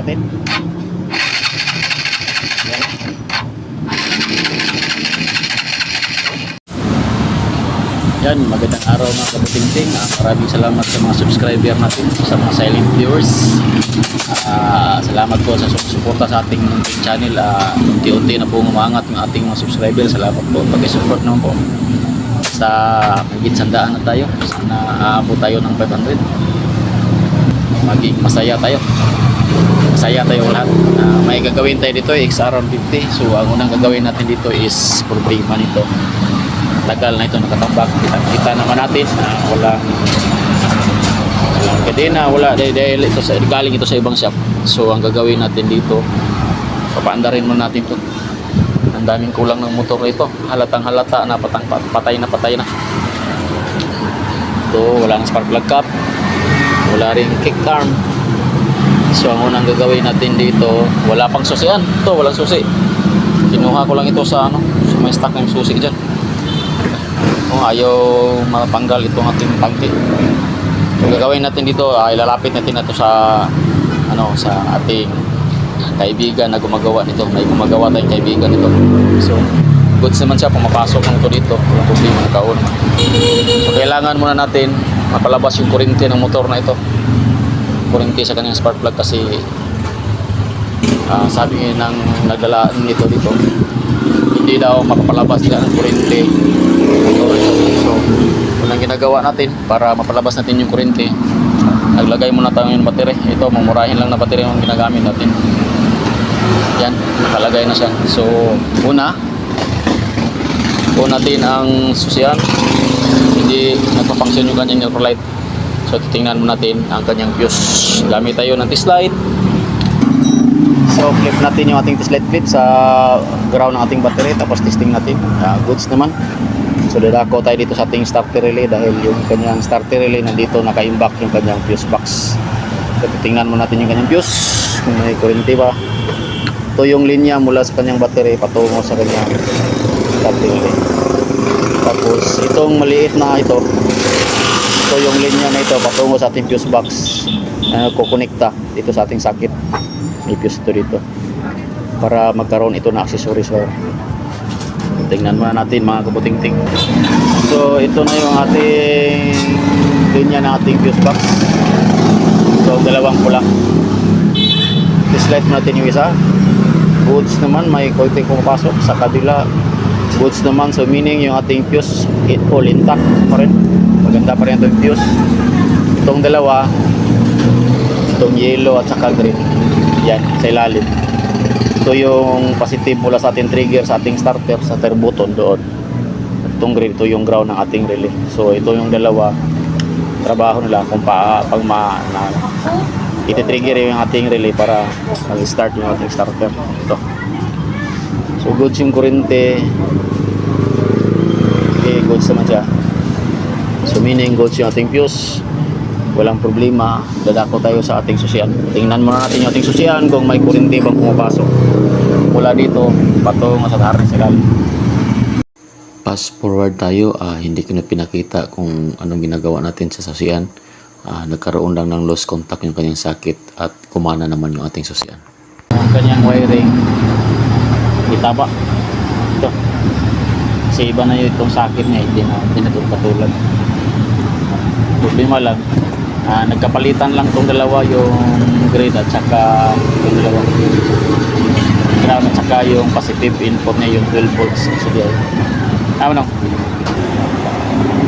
natin. Yan, magandang araw mga kabutingting. Ah, maraming salamat sa mga subscriber natin, sa mga silent viewers. Ah, salamat po sa suporta sa ating channel. Ah, unti-unti na po umangat yung ating mga subscriber. Salamat po pag-support naman po. Sa higit sandaan na tayo. Sana aabot tayo ng 500. Maging masaya tayo. Masaya tayo lahat. Ah, may gagawin tayo dito, XR 50. So, ang unang gagawin natin dito is problema nito. Tagal na ito nakatambak. Kita, kita naman natin na wala. Walang kadena wala. Dahil, dahil ito sa, galing ito sa ibang shop. So ang gagawin natin dito papaandarin mo natin to ang daming kulang ng motor na ito. Halatang halata na patang, patay na patay na. Ito wala ng spark plug cap. Wala ring kick arm so ang unang gagawin natin dito wala pang susian ito walang susi kinuha ko lang ito sa ano sa may stock ng susi dyan kung ayaw mapanggal itong ating tangke. So gagawin natin dito, ay lalapit natin na to sa ano sa ating kaibigan na gumagawa nito. May gumagawa tayong kaibigan nito. So goods naman siya pumapasok ng ito dito. Walang problema nakaon. So kailangan muna natin mapalabas yung kuryente ng motor na ito. Kuryente sa kanyang spark plug kasi ah, sabi ng nagdala nito dito hindi daw mapapalabas nila ng ito. So, walang ginagawa natin para mapalabas natin yung kuryente. Naglagay muna tayo ng battery. Ito, mamurahin lang na battery yung ginagamit natin. Yan, nakalagay na siya. So, una, po natin ang susian. Hindi nagpa-function yung kanyang light. So, titingnan mo natin ang kanyang fuse. Gamit tayo ng test light. So, flip natin yung ating test light flip sa ground ng ating battery. Tapos testing natin. Ah, goods naman. So dadako tayo dito sa ating starter relay dahil yung kanyang starter relay nandito naka-imbak yung kanyang fuse box. So titingnan mo natin yung kanyang fuse kung may kuryente ba. Ito yung linya mula sa kanyang battery patungo sa kanyang starter relay. Tapos itong maliit na ito ito yung linya na ito patungo sa ating fuse box na kukonekta dito sa ating socket. May fuse ito dito para magkaroon ito na accessories wire. Tingnan muna natin mga kabuting-ting. So ito na yung ating linya ng ating fuse box. So dalawang pula. Slide natin yung isa. Goods naman may konting pumapasok sa kabila. Goods naman so meaning yung ating fuse it all intact pa rin. Maganda pa rin itong fuse. Itong dalawa itong yellow at saka green. Yan sa ilalim. Ito yung positive mula sa ating trigger sa ating starter sa turbo button doon. Itong green ito yung ground ng ating relay. So ito yung dalawa. Trabaho nila kung pa, pag ma na, ititrigger yung ating relay para mag-start yung ating starter. Ito. So goods yung kurente. Okay goods naman siya so meaning goods yung ating fuse walang problema. Dadako tayo sa ating susian. Tingnan muna natin yung ating susian kung may kurente bang pumapasok. Mula dito patungo sa taharin sila fast forward tayo. Ah, hindi ko na pinakita kung anong ginagawa natin sa susian. Ah, nagkaroon lang ng lost contact yung kanyang sakit at kumana naman yung ating susian. Ang kanyang wiring itaba. Ito. Kasi iba na yung itong sakit niya hindi na, hindi na katulad problema lang. Ah, nagkapalitan lang tong dalawa yung grade at saka yung dalawang ground at saka yung positive input niya yung 12 volts. CDI ano? No?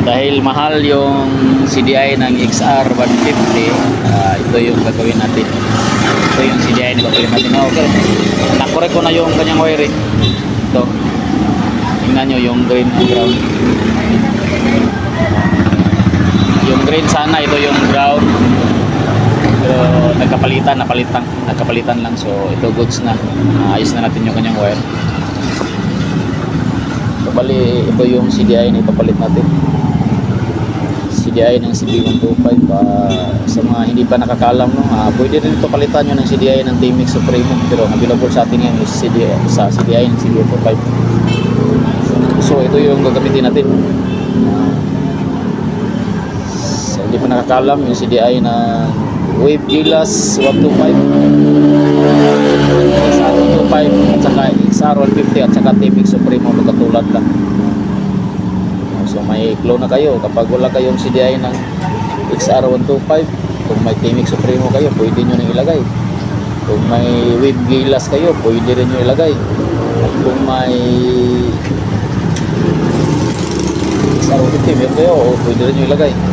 dahil mahal yung CDI ng XR 150 ah, ito yung gagawin natin. Ito yung CDI na gagawin natin. Ah, okay. Nakorek ko na yung kanyang wiring. Ito. Tingnan nyo yung green ground yung green sana ito yung ground. Pero nagkapalitan napalitan nagkapalitan lang. So ito goods na. Ayos na natin yung kanyang wire. So bali ito yung CDI na ipapalit natin. CDI ng CB125 ah, sa mga hindi pa nakakalam no ah, pwede rin ito palitan nyo ng CDI ng T-Mix Supremo pero available sa atin yan is CDI, sa CDI ng CB125 so ito yung gagamitin natin hindi pa nakakalam yung CDI na Wave Vilas 125 125 at saka XR150 at saka TMX Supremo magkatulad lang. So may clone na kayo. Kapag wala kayong CDI ng XR125 kung may TMX Supremo kayo pwede nyo nang ilagay. Kung may Wave Vilas kayo pwede rin nyo ilagay. At kung may XR150 meron kayo pwede rin nyo ilagay.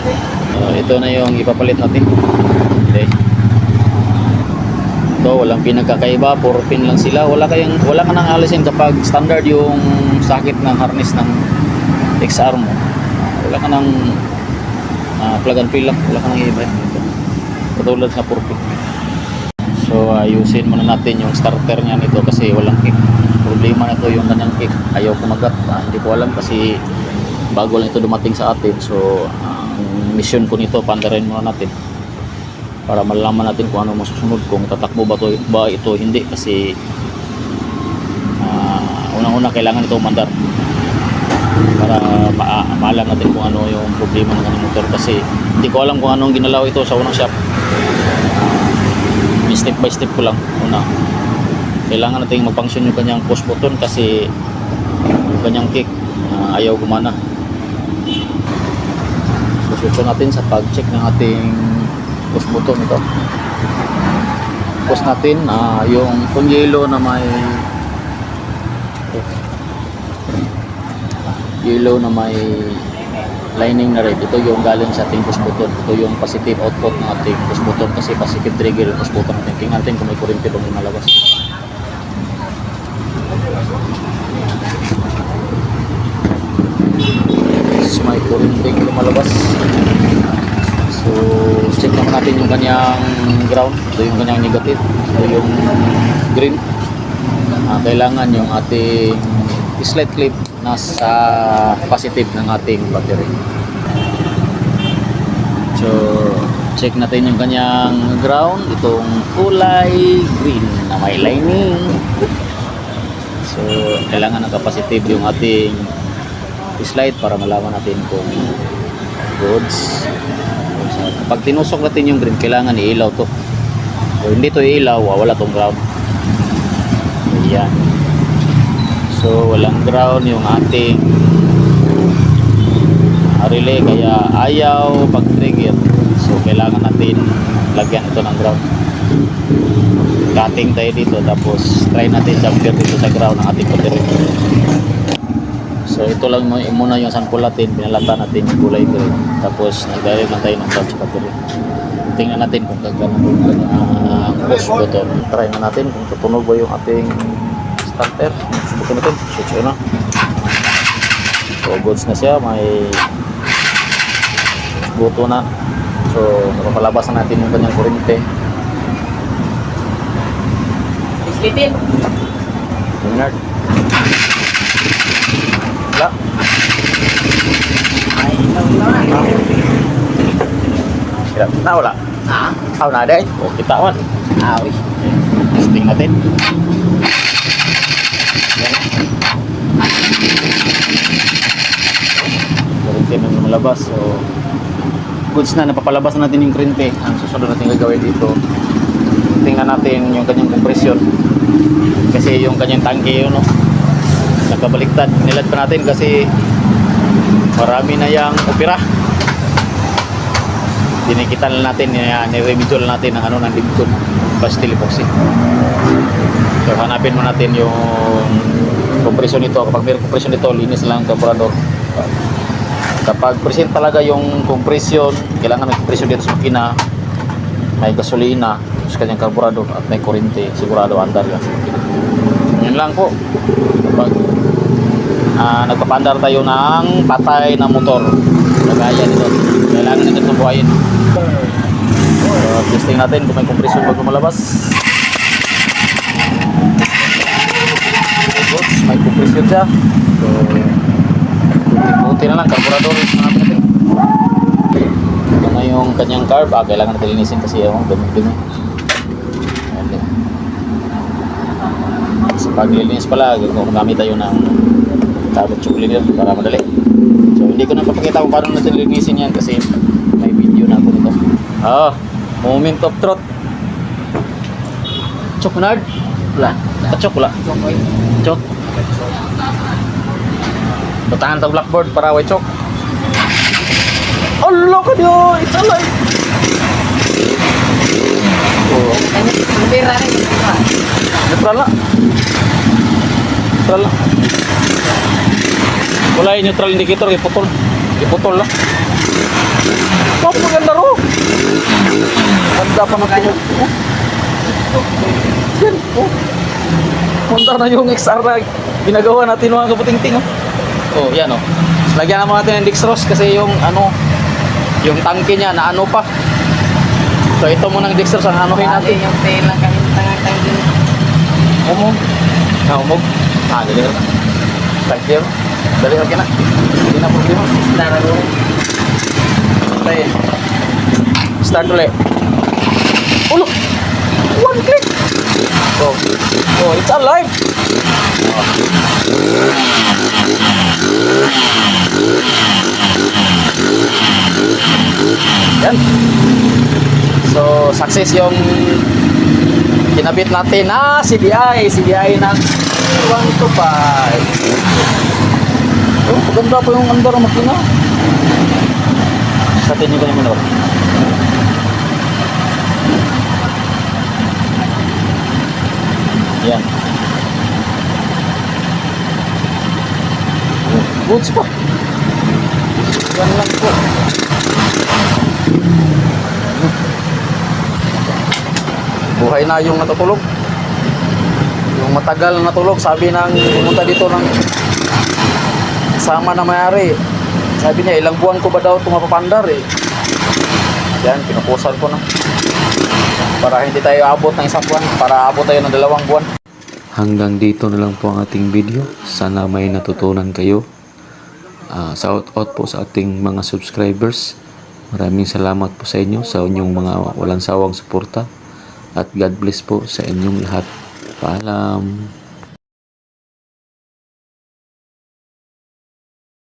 Ah, ito na yung ipapalit natin. Okay. Ito, walang pinagkakaiba, puro pin lang sila. Wala kayang wala ka nang alisin kapag standard yung sakit ng harness ng XR mo. Wala ka nang ah, plug and play lang, wala ka nang iba. Katulad sa puro pin. So, ayusin muna natin yung starter niya nito kasi walang kick. Problema na to yung kanyang kick. Ayaw kumagat. Ah, hindi ko alam kasi bago lang ito dumating sa atin. So, ang mission ko nito, pandarin muna natin. Para malalaman natin kung ano masusunod kung tatakbo ba, to, ba ito hindi. Kasi ah, unang-una kailangan ito umandar para ma maalam natin kung ano yung problema ng kanyang motor. Kasi hindi ko alam kung anong ginalaw ito sa unang shop. May step by step ko lang una. Kailangan natin mag-function yung kanyang push button kasi yung kanyang kick ah, ayaw gumana susutso natin sa pag-check ng ating push button ito push natin ah, yung kung yellow na may yellow na may lining na red. Ito yung galing sa ating push button ito yung positive output ng ating push button kasi positive trigger yung push button natin. Tingnan natin kung may kuryente bang lumalabas Yes, may kuryente lumalabas So, check naman natin yung kanyang ground. Ito yung kanyang negative. Ito yung green. Ah, kailangan yung ating slide clip nasa positive ng ating battery. So, check natin yung kanyang ground. Itong kulay green na may lining. So, kailangan naka-positive yung ating slide para malaman natin kung goods. Pag tinusok natin yung green, kailangan iilaw to. So, hindi to iilaw, wala tong ground. Ayan. So, walang ground yung ating relay, kaya ayaw pag-trigger. So, kailangan natin lagyan ito ng ground. Cutting tayo dito, tapos try natin jumper dito sa ground ng ating battery. So ito lang mo- muna yung sample natin, pinalata natin yung kulay green. Tapos nagdirect lang tayo ng touch battery. Tingnan natin kung gagana yung kanyang push button. Try na natin kung tutunog ba yung ating starter. Subukan natin. Switch na. So goods na siya, may buto na. So napapalabas na natin yung kanyang kuryente. Bislitin. Leonard. Wala. Ay, ilaw ilaw na. Wala. Na wala. Ha? Aw na day. O kita man. Awi. Testing natin. Kurente na lumalabas. So, goods na, napapalabas na natin yung kurente. Ang susunod natin gagawin dito, tingnan natin yung kanyang compression. Kasi yung kanyang tangke yun, no? Nakabaliktad. Nilad pa natin kasi marami na yung opera. Dinikita na natin, ni-remedyo na natin ang ano ng libton. Bastille epoxy. So hanapin mo natin yung compression nito. Kapag may compression nito, linis lang ang carburetor. Kapag present talaga yung compression, kailangan may compression dito sa makina, may gasolina sa kanyang carburetor at may kuryente, sigurado andar yan. Yun lang po. Kapag ah, nagpapandar tayo ng patay na motor, kagaya nito, kailangan natin subuhayin. So, testing natin kung may compression bago malabas. Goods, may compression siya. So, buti na lang, carburetor na natin. Ito na yung kanyang carb. Ah, kailangan natin linisin kasi yung dumi-dumi. Ayan din. Sa paglilinis pala, gumagamit tayo ng carbon tube cleaner para madali. So, hindi ko na papakita kung paano natin linisin yan kasi may video na ako nito. Ah, moment of truth. Chok nard? Wala. Kachok wala. Jokoy. Chok. Butahan to blackboard para white chalk. Allah ka diyo! It's alive! Oh, rin. diba? Neutral na. Na. Wala yung neutral indicator, iputol. Iputol lang. Oh, maganda ro. Ganda pa tingog. Oh. Yan, oh. Punta na yung XR na ginagawa natin mga kaputing-ting. Oh. oh, yan oh. Lagyan naman natin ng dextrose kasi yung ano, yung tangke niya na ano pa. So ito muna ng dextrose ang anuhin natin. yung tela kami tangang-tangin. Umog. Na umog. Ah, dali na. Thank you. Dali, okay na. Hindi na problema. Laro. Tayo. Start ulit. Ulo! One click! Oh, oh it's alive! Yan. So, success yung kinabit natin na CBI. CBI ng 1 to 5. Oh, maganda po yung andar ng makina. Sa atin yung ganyan mo Yan. Goods pa. Yan lang po. Buhay na yung natutulog. Matagal na tulog, sabi ng pumunta dito ng sama na mayari. Sabi niya, ilang buwan ko ba daw itong mapapandar eh. Yan, pinupusan ko na. Para hindi tayo abot ng isang buwan, para abot tayo ng dalawang buwan. Hanggang dito na lang po ang ating video. Sana may natutunan kayo. Ah, shout out po sa ating mga subscribers. Maraming salamat po sa inyo sa inyong mga walang sawang suporta. At God bless po sa inyong lahat. Paalam.